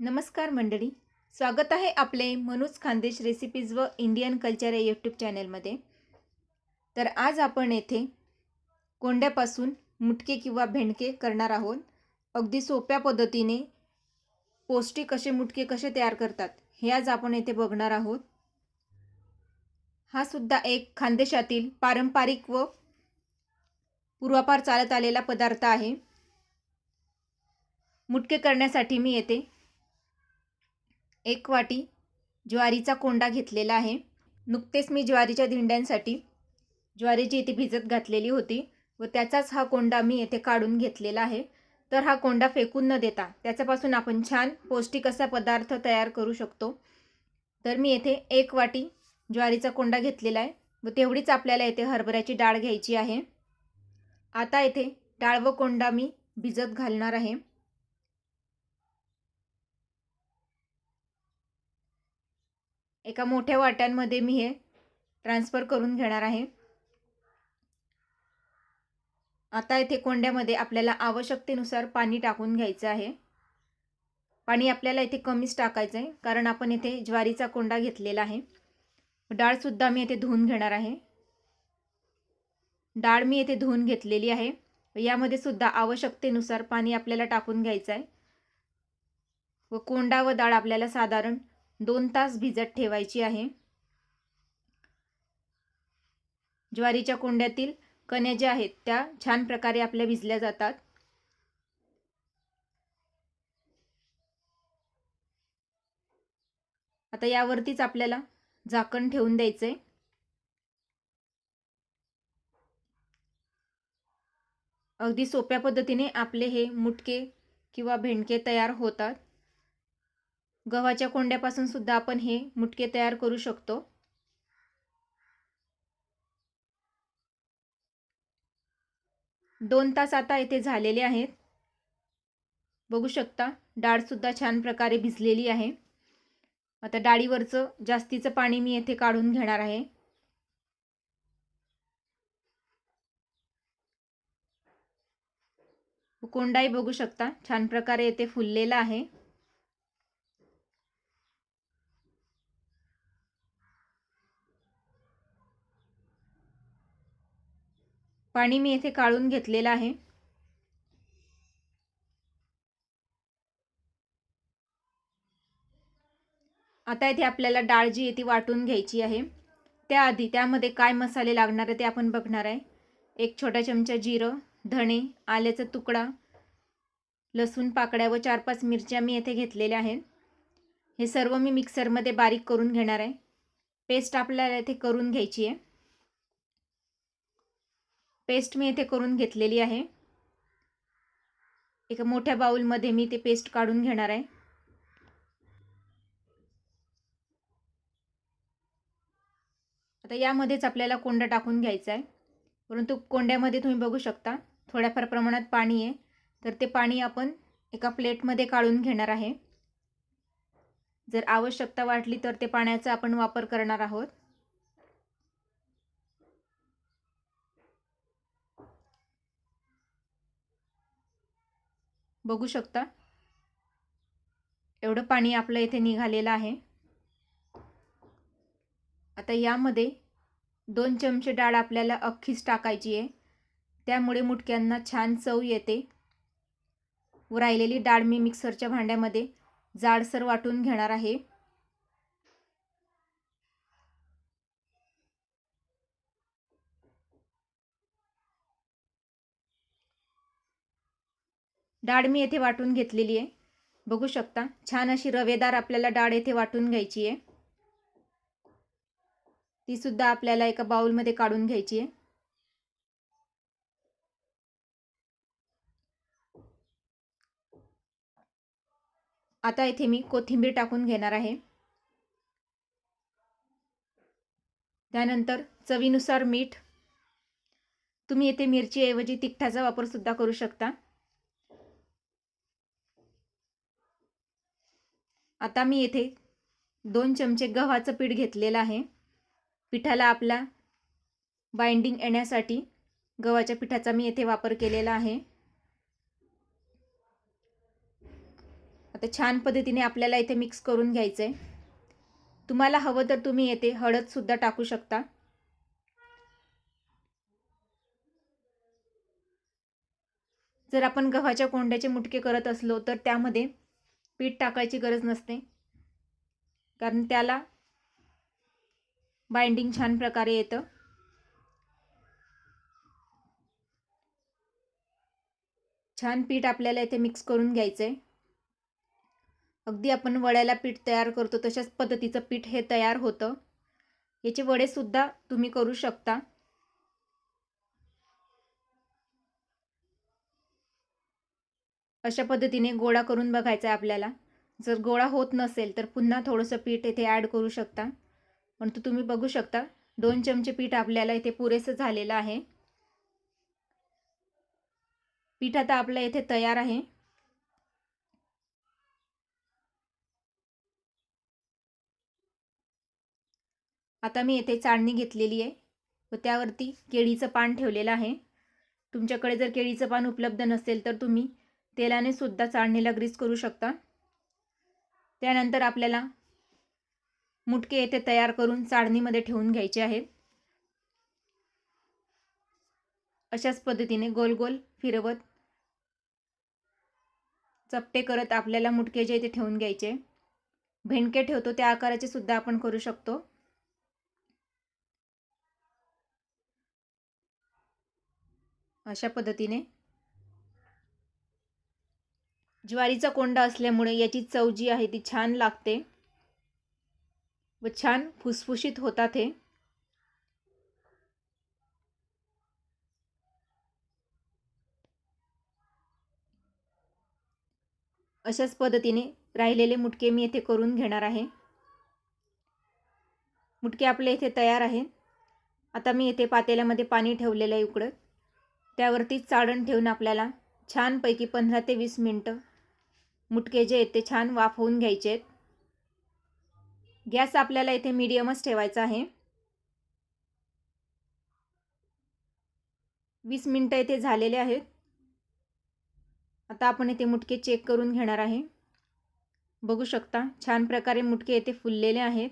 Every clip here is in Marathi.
नमस्कार मंडळी. स्वागत आहे आपले मनोज खानदेश रेसिपीज व इंडियन कल्चर या यूट्यूब चॅनलमध्ये तर आज आपण येथे कोंड्यापासून मुटके किंवा भेंडके करणार आहोत. अगदी सोप्या पद्धतीने पौष्टिक असे मुटके कसे तयार करतात हे आज आपण येथे बघणार आहोत. हा सुद्धा एक खानदेशातील पारंपरिक व पूर्वापार चालत आलेला पदार्थ आहे. मुटके करण्यासाठी मी येते एक वाटी ज्वारीचा कोंडा घेतलेला आहे. नुकतेच मी ज्वारीच्या धिंड्यांसाठी ज्वारीची इथे भिजत घातलेली होती व त्याचाच हा कोंडा मी येथे काढून घेतलेला आहे. तर हा कोंडा फेकून न देता त्याच्यापासून आपण छान पौष्टिक असा पदार्थ तयार करू शकतो. तर मी येथे एक वाटी ज्वारीचा कोंडा घेतलेला आहे व तेवढीच आपल्याला येथे हरभऱ्याची डाळ घ्यायची आहे. आता येथे डाळ व कोंडा मी भिजत घालणार आहे. एका मोठ्या वाट्यांमध्ये मी हे ट्रान्सफर करून घेणार आहे. आता येथे कोंड्यामध्ये आपल्याला आवश्यकतेनुसार पाणी टाकून घ्यायचं आहे. पाणी आपल्याला इथे कमीच टाकायचं आहे कारण आपण इथे ज्वारीचा कोंडा घेतलेला आहे. डाळसुद्धा मी येथे धुवून घेणार आहे. डाळ मी येथे धुवून घेतलेली आहे. यामध्ये सुद्धा आवश्यकतेनुसार पाणी आपल्याला टाकून घ्यायचं आहे व कोंडा व डाळ आपल्याला साधारण दोन तास भिजत ठेवायची आहे. ज्वारीच्या कोंड्यातील कण्या ज्या आहेत त्या छान प्रकारे आपल्या भिजल्या जातात. आता यावरतीच आपल्याला झाकण ठेवून द्यायचंय. अगदी सोप्या पद्धतीने आपले हे मुटके किंवा भेंडके तयार होतात. गव्हाच्या कोंड्यापासून सुद्धा आपण हे मुटके तयार करू शकतो. दोन तास आता येथे झालेले आहेत. बघू शकता डाळसुद्धा छान प्रकारे भिजलेली आहे. आता डाळीवरचं जास्तीचं पाणी मी येथे काढून घेणार आहे. कोंडाही बघू शकता छान प्रकारे येथे फुललेला आहे. पाणी मी येथे काढून घेतलेलं आहे. आता इथे आपल्याला डाळ जी आहे ती वाटून घ्यायची आहे. त्याआधी त्यामध्ये काय मसाले लागणार आहे ते आपण बघणार आहे. एक छोटा चमचा जिरं धणे आल्याचा तुकडा लसूण पाकड्या व चार पाच मिरच्या मी येथे घेतलेल्या आहेत. हे सर्व मी मिक्सरमध्ये बारीक करून घेणार आहे. पेस्ट आपल्याला इथे करून घ्यायची आहे. पेस्ट मी इथे करून घेतलेली आहे. एका मोठ्या बाऊलमध्ये मी ते पेस्ट काढून घेणार आहे. आता यामध्येच आपल्याला कोंडा टाकून घ्यायचा आहे. परंतु कोंड्यामध्ये तुम्ही बघू शकता थोड्याफार प्रमाणात पाणी आहे. तर ते पाणी आपण एका प्लेटमध्ये काढून घेणार आहे. जर आवश्यकता वाटली तर ते पाण्याचा आपण वापर करणार आहोत. बघू शकता. एवढं पाणी आपलं इथे निघालेलं आहे. आता यामध्ये दोन चमचे डाळ आपल्याला अख्खीच टाकायची आहे. त्यामुळे मुटक्यांना छान चव येते. राहिलेली डाळ मी मिक्सरच्या भांड्यामध्ये जाडसर वाटून घेणार आहे. डाळ मी येथे वाटून घेतलेली आहे. बघू शकता छान अशी रवेदार आपल्याला डाळ येथे वाटून घ्यायची आहे. ती सुद्धा आपल्याला एका बाउलमध्ये काढून घ्यायची आहे. आता इथे मी कोथिंबीर टाकून घेणार आहे. त्यानंतर चवीनुसार मीठ. तुम्ही येथे मिरचीऐवजी तिखटाचा वापर सुद्धा करू शकता. आता मी येथे दोन चमचे गव्हाचं पीठ घेतलेलं आहे. पिठाला आपला बाइंडिंग येण्यासाठी गव्हाच्या पिठाचा मी येथे वापर केलेला आहे. आता छान पद्धतीने आपल्याला इथे मिक्स करून घ्यायचं आहे तुम्हाला हवं तर तुम्ही येथे हळदसुद्धा टाकू शकता. जर आपण गव्हाच्या कोंड्याचे मुटके करत असलो तर त्यामध्ये पीठ टाकायची गरज नसते. कारण त्याला बाइंडिंग छान प्रकारे येतं. छान पीठ आपल्याला इथे मिक्स करून घ्यायचं आहे अगदी आपण वड्याला पीठ तयार करतो तशाच पद्धतीचं पीठ हे तयार होतं. याचे वडेसुद्धा तुम्ही करू शकता. अशा पद्धतीने गोळा करून बघायचा आहे आपल्याला. जर गोळा होत नसेल तर पुन्हा थोडंसं पीठ इथे ॲड करू शकता. परंतु तुम्ही बघू शकता. दोन चमचे पीठ आपल्याला इथे पुरेसं झालेलं आहे. पीठ आता आपलं इथे तयार आहे. आता मी येथे चाळणी घेतलेली आहे व त्यावरती केळीचं पान ठेवलेलं आहे. तुमच्याकडे जर केळीचं पान उपलब्ध नसेल तर तुम्ही तेलाने सुद्धा चाळणीला ग्रीस करू शकता. त्यानंतर आपल्याला मुटके येथे तयार करून चाळणीमध्ये ठेवून घ्यायचे आहेत अशाच पद्धतीने गोल गोल फिरवत चपटे करत आपल्याला मुटके जे इथे ठेवून घ्यायचे. भेंडके ठेवतो त्या आकाराचे सुद्धा आपण करू शकतो. अशा पद्धतीने ज्वारीचा कोंडा असल्यामुळे याची चव जी आहे ती छान लागते व छान फुसफुशीत होतात हे. अशाच पद्धतीने राहिलेले मुटके मी येथे करून घेणार आहे. मुटके आपले इथे तयार आहेत. आता मी येथे पातेल्यामध्ये पाणी ठेवलेलं आहे उकडत त्यावरती चाळण ठेवून आपल्याला छानपैकी पंधरा ते वीस मिनटं मुटके जे आहेत ते छान वाफ होऊन घ्यायचे आहेत. गॅस आपल्याला इथे मीडियमच ठेवायचा आहे. वीस मिनटं इथे झालेले आहेत. आता आपण इथे मुटके चेक करून घेणार आहे. बघू शकता छान प्रकारे मुटके येथे फुललेले आहेत.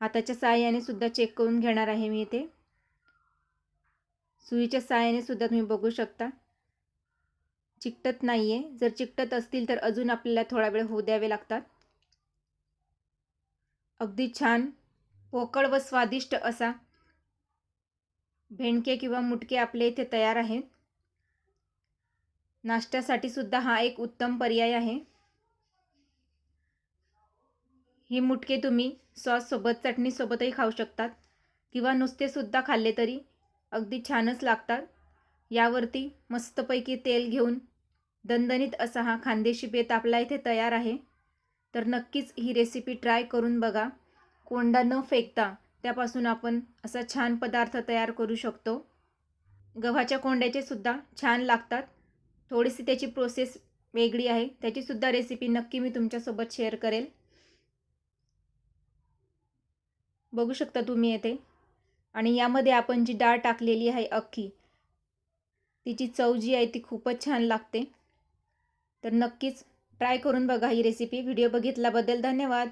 हाताच्या साहाय्याने सुद्धा चेक करून घेणार आहे मी इथे. सुईच्या साहाय्याने सुद्धा तुम्ही बघू शकता. चिकटत नाही आहे जर चिकटत असतील तर अजून आपल्याला थोडा वेळ होऊ द्यावे लागतात. अगदी छान. पोकळ व स्वादिष्ट असा भेंडके किंवा मुटके आपले इथे तयार आहेत. नाश्त्यासाठी सुद्धा हा एक उत्तम पर्याय आहे. हे मुटके तुम्ही सॉससोबत चटणीसोबतही खाऊ शकतात. किंवा नुसतेसुद्धा खाल्ले तरी अगदी छानच लागतात. यावरती मस्तपैकी तेल घेऊन दणदणीत असा हा खानदेशी बेत आपला इथे तयार आहे. तर नक्कीच ही रेसिपी ट्राय करून बघा. कोंडा न फेकता त्यापासून आपण असा छान पदार्थ तयार करू शकतो. गव्हाच्या कोंड्याचे सुद्धा छान लागतात. थोडीशी त्याची प्रोसेस वेगळी आहे. त्याचीसुद्धा रेसिपी नक्की मी तुमच्यासोबत शेअर करेल. बघू शकता तुम्ही येथे. आणि यामध्ये आपण जी डाळ टाकलेली आहे अख्खी तिची चव जी आहे ती खूपच छान लागते. तर नक्कीच ट्राय करून बघा ही रेसिपी व्हिडिओ बघितल्याबद्दल धन्यवाद.